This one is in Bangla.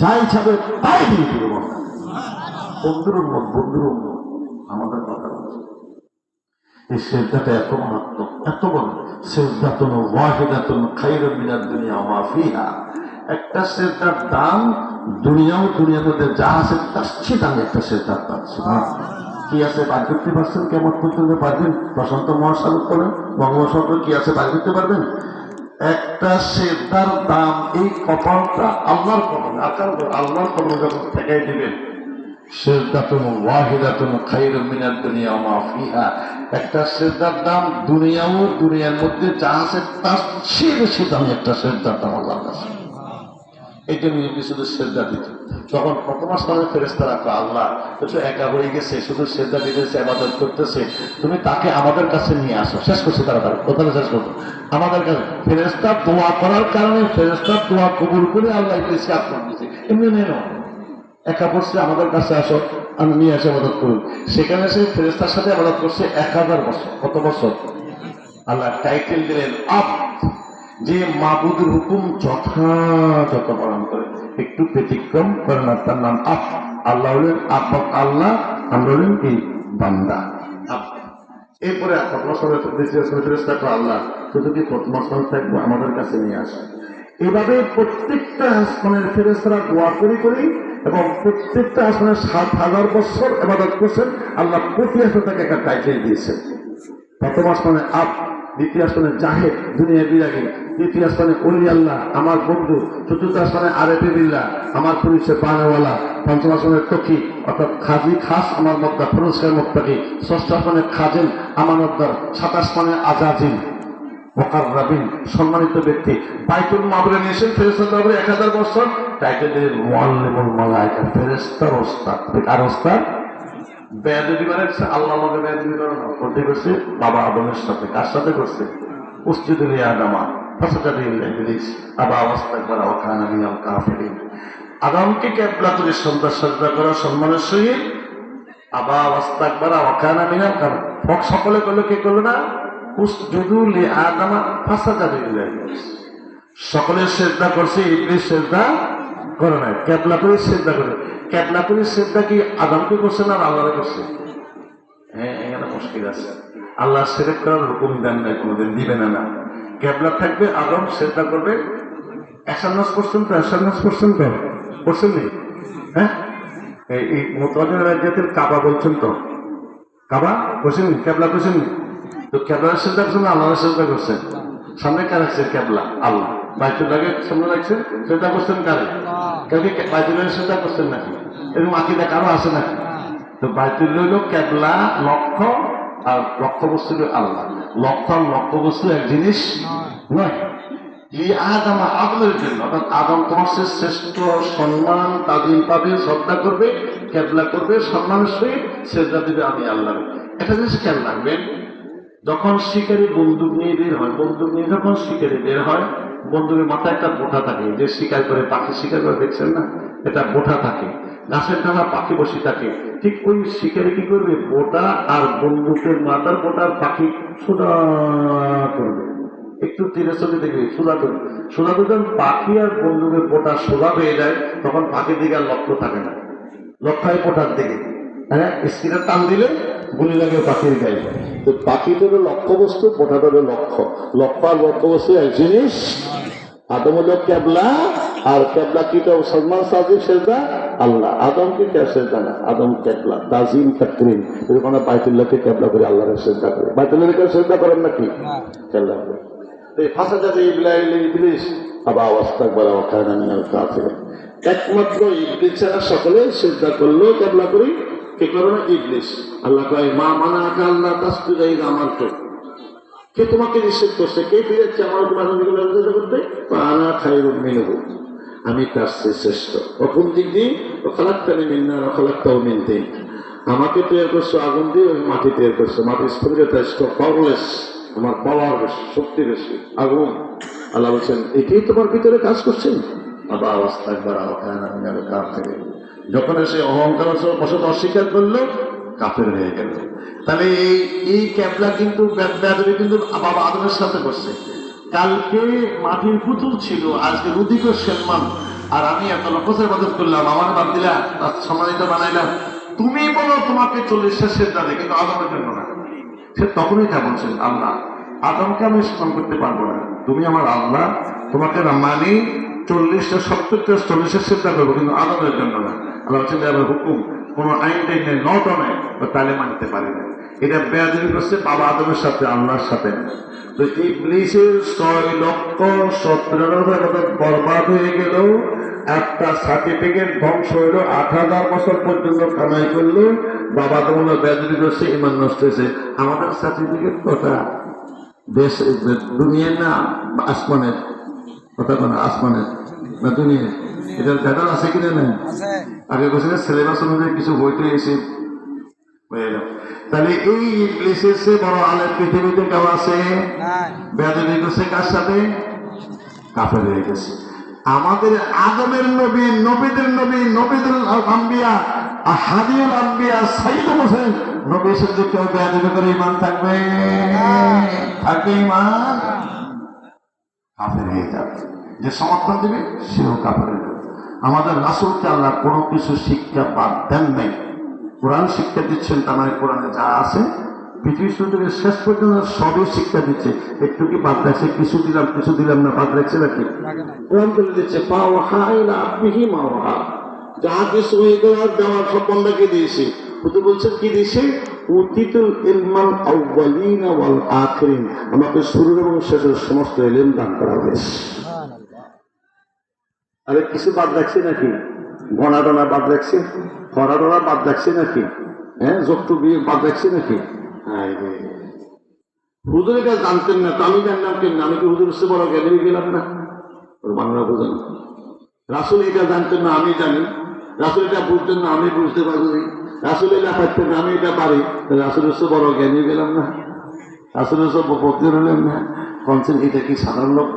যাই যাবে তাই দিয়ে দিব বন্ধুর উন্মত বন্ধুর উন্মত আমাদের কথা এই শ্রদ্ধাটা এত মারাত্মক, এত বড়। শ্রদ্ধাতন ওয়াহিদাতন খাইর মিনার দুনিয়া মাফিহা একটা শ্রদ্ধার দাম দুনিয়াও দুনিয়ার মধ্যে যা আছে তার চেয়ে দামি একটা শ্রদ্ধার দাম কি আছে বার করতে পারছেন কেমন পর্যন্ত পারবেন? প্রশান্ত মহাসাগর করেন, বঙ্গোপসাগর কি আছে বার করতে পারবেন? একটা সেদ্ধার দাম এই কপালটা আল্লাহর কপাল, আকার আল্লাহর কপাল যখন ঠেকাই দিবেন একটা শ্রদ্ধার দাম দুনিয়াও দুনিয়ার মধ্যে যা আছে বেশি দামি একটা দাম আল্লাহর কাছে। এই নিয়ে শুধু শ্রদ্ধা দিত। তখন প্রথম আসমানের ফেরেস্তা রাখো আল্লাহ তো একা হয়ে গেছে, শুধু শ্রদ্ধা দিতেছে আবাদত করতেছে, তুমি তাকে আমাদের কাছে নিয়ে আসো। শেষ করছে তারা কোথায় শেষ করতো আমাদের কাছে ফেরেস্তা দোয়া করার কারণে ফেরেস্তার দোয়া কবুল করে আল্লাহ ইবলিসকে আক্রমণ দিয়েছে। এমনি নেই না একা পড়ছে, আমাদের কাছে আসো, আমি নিয়ে এসে আবাদত করুন সেখানে সে ফেরেস্তার সাথে আবাদত করছে এক হাজার বছর। কত বছর? আল্লাহ টাইটেল দিলেন আপ যে মাবুদের হুকুম যথাযথ পালন করে। একটু ব্যতিক্রম করে না তার নাম আপ আল্লাহ হলেন আপ আল্লাহ, আমরা হলেন এই বান্দা। এরপরে আল্লাহ শুধু কি থাকব? আমাদের কাছে নিয়ে আসে। এভাবে প্রত্যেকটা আসমানের ফেরেস্তারা দোয়া করি করি, এবং প্রত্যেকটা আসমানের সাত হাজার বছর এবাদত করছেন, আল্লাহ প্রতি আসলে তাকে একটা টাইটেল দিয়েছেন। প্রথম আসমানে আপ দ্বিতীয় স্থানে জাহেদ দুনিয়া বিরাগী। তৃতীয় আসমানে অলি আমার বন্ধু। চতুর্থ আসমানে আরেফে বিল্লাহ, আমার পুলিশের পানেওয়ালা পঞ্চম আসমানে তকি, অর্থাৎ খাজি খাস আমার মদ্দা পুরস্কার মুক্তাকি। ষষ্ঠ আসমানে খাজেন আমানতদার সাতাশ মানে আজাজিল। ওকার রাবিন সম্মানিত ব্যক্তি। বাইতুল মাবরে নিয়েছেন ফেরেস্তা মাবরে এক হাজার বছর। টাইটেল মোয়াল্লিমুল মালাইকা ফেরেস্তার ওস্তাদ। আর ওস্তাদ? বেয়াদবি মানে আল্লাহ আমাকে বেয়াদবি করে না করতে করছে বাবা আদমের সাথে। কার সাথে করছে? উস্তিদুল আদামা ফাসাদাল ইবলিস, আবা কেবলা সম্মানের সহিত? আবা ফক সকলে করল করল না? শ্রদ্ধা করছে, ইবলিস শ্রদ্ধা করে নাই। কেবলা করে শ্রদ্ধা করে কেবলা করে শ্রদ্ধা কি আদমকে করছে না আল্লাহরে করছে? হ্যাঁ মুশকিল আছে। আল্লাহ সেরেক করার হুকুম দেন নাই, কোনোদিন দিবে না না। কেবলা থাকবে আদম শ্রদ্ধা করবে। এসান্নাস করছেন তো এসান্নাস করছেন তো করছেন নি? হ্যাঁ? এই- মোতাবেক রাজ্যের কাবা বলছেন তো। কাবা? করছেন নি? কেবলা করছেন তো কেবলার শ্রদ্ধা করছেন না আল্লাহর শ্রদ্ধা করছেন। সামনে কার রাখছেন কেবলা। আল্লাহ। বাইতুল্লাহকে সামনে রাখছেন শ্রদ্ধা করছেন কারে? কাউকে বাইতুল্লাহের শ্রদ্ধা করছেন নাকি? এরকম আকিদা কারও আছে নাকি? তো বাইতুল্লাহ হলো কেবলা লক্ষ্য আর লক্ষ্য বস্তু আল্লাহ। লক্ষ্য আর লক্ষ্য বস্তু এক জিনিস নয়। এই আদম আদমের জন্য। অর্থাৎ আদম তোমার শ্রেষ্ঠ সম্মান তাদিম পাবে শ্রদ্ধা করবে কেবলা করবে সম্মানের সহিত শ্রদ্ধা দিবে আমি আল্লাহ একটা জিনিস খেয়াল রাখবেন যখন শিকারী বন্দুক নিয়ে বের হয়, বন্দুক নিয়ে যখন শিকারী বের হয়, বন্দুকের মাথায় একটা বোঠা থাকে। যে শিকার করে পাখি শিকার করে, দেখছেন না? এটা বোঠা থাকে। গাছের ডানা পাখি বসে থাকে। ঠিক ওই শিকারি কি করবে? বোটা আর বন্দুকের মাথার বোটার পাখি সোজা করবে। একটু তীরে চলে দেখবে সোজা করবে। সোজা যখন পাখি আর বন্দুকের বোটা সোজা হয়ে যায়, তখন পাখির দিকে আর লক্ষ্য থাকে না। লক্ষ্য হয় বোটার দিকে। হ্যাঁ স্ক্রিনে টান দিলে গুলি লাগে পাখির গায়ে। তো পাখিটা হলো লক্ষ্য বস্তু বোটাটা লক্ষ্য। লক্ষ্য আর লক্ষ্য বস্তু এক জিনিস আদম হলো কেবলা আর কেবলা কি তো সলমান সাজিব সেজদা? আল্লাহ। আদম কি সেজদা না? আদম কেবলা। তাজিম তাকরিম এরকম বাইতুল্লাহকে কেবলা করে আল্লাহর সেজদা করে। বাইতুল্লাহকে সেজদা করেন নাকি? কেবলা করে। একমাত্র ইবলিস ছাড়া সকলে সেজদা করলেও কেবলা করি। কে করো না? ইবলিস। আল্লাহ কয়, মা মানা আকা আল্লাহ তাস্তু যাই আমার তো কে তোমাকে নিষেধ করছে? কে ফিরেছে আমার তোমার নিষেধ করতে? আনা খাই মিনহ। আমি তার চেয়ে শ্রেষ্ঠ। অকুম দিক দিয়ে? খালাক্তানি মিন্না খালাক্তাও মিনতে আমাকে তৈরি করছ আগুন দিয়ে ওই মাটি তৈরি করছ। মাটির স্থিরতা পাওয়ারলেস আমার পাওয়ার বেশি, শক্তি বেশি। আগুন। আল্লাহ বলছেন, এটাই তোমার ভিতরে কাজ করছেন? আবার অবস্থা একবার আওকান কাপ থেকে? যখন সে অহংকার বসত অস্বীকার করল, কাফের হয়ে গেল। তাহলে এই এই ক্যাবলা কিন্তু বেদবি কিন্তু বাবা আদমের সাথে করছে। কালকে মাটির পুতুল ছিল, আজকে রুদিক সম্মান আর আমি এত লক্ষের মদত করলাম, আমার বাদ দিলা, তার সম্মানিত বানাইলাম। তুমি বলো তোমাকে চল্লিশটা সেজদা দেয় কিন্তু আদমের জন্য না। সে তখনই তা বলছেন আল্লাহ, আদমকে আমি স্মরণ করতে পারব না। তুমি আমার আল্লাহ, তোমাকে মানি চল্লিশটা, সত্তরটা চল্লিশের চেষ্টা করব, কিন্তু আদমের জন্য না। আমার হুকুম, কোনো আইন টাইন নট বা তাহলে মানতে পারি না। এটা বেয়াদবি করছে বাবা আদমের সাথে, আল্লাহর সাথে তো এই পুলিশের ছয় লক্ষ সতেরো হাজার বরবাদ হয়ে গেল একটা সার্টিফিকেট ধ্বংস হইল, আট হাজার বছর পর্যন্ত কামাই করল। বাবা তোমরা বেদরি করছে ইমান নষ্ট হয়েছে। আমাদের সার্টিফিকেট কথা, দেশ, দুনিয়ার না, আসমানের, কথা কোনো আসমানের, না দুনিয়ার? এটার ভেতর আছে কিনা নেই? আগে বছরের সিলেবাস অনুযায়ী কিছু বইতে এসে তাহলে এই চেয়ে বড় আলের পৃথিবীতে কেউ আছে? বেদনী করছে কার সাথে কাফের হয়ে গেছে। আমাদের আদমের নবী নবীদের নবী নবীদের আম্বিয়া আর হাদিউল আম্বিয়া সাইদ হোসেন নবী সাথে কেউ বেদনী করে ইমান থাকবে? থাকবে ইমান। কাফের হয়ে যাবে। যে সমর্থন দেবে সেও কাফের হয়ে যাবে। আমাদের রাসুলকে আল্লাহ কোনো কিছু শিক্ষা বাদ দেন নাই। কোরআন শিক্ষা দিচ্ছেন, তার মানে কোরআনে যা আছে, পৃথিবী শুরু থেকে শেষ পর্যন্ত সবই শিক্ষা দিচ্ছে। একটু কি বাদ রাখছে? কিছু দিলাম কিছু দিলাম না, বাদ রাখছে নাকি? কোরআন বলে দিচ্ছে যা কিছু হয়ে দেওয়ার সব বন্ধাকে দিয়েছে। শুধু বলছেন, কি দিয়েছে উতিতুল ইলমাল আউয়ালিনা ওয়াল আখিরিন। আমাকে শুরুর এবং শেষের সমস্ত ইলম দান করা হয়েছে। আরে কিছু বাদ রাখছে নাকি? ঘনা টনা বাদ রাখছে? খরা টনা বাদ রাখছে নাকি? হ্যাঁ যত বিয়ে বাদ রাখছে নাকি। হুজুর এটা জানতেন না, তো আমি জানলাম কেন? আমি কি হুজুর সে বড় জ্ঞানী গেলাম না? ওর বাংলা বোঝেন রাসুল এটা জানতেন না, আমি জানি। রাসুল এটা বুঝতেন না, আমি বুঝতে পারি রাসুল এটা পারতেন না, আমি এটা পারি। রাসুল সে বড় জ্ঞানী গেলাম না। রাসুলের সব বকর হলেন না। কনসেন এটা কি সাধারণ লোক?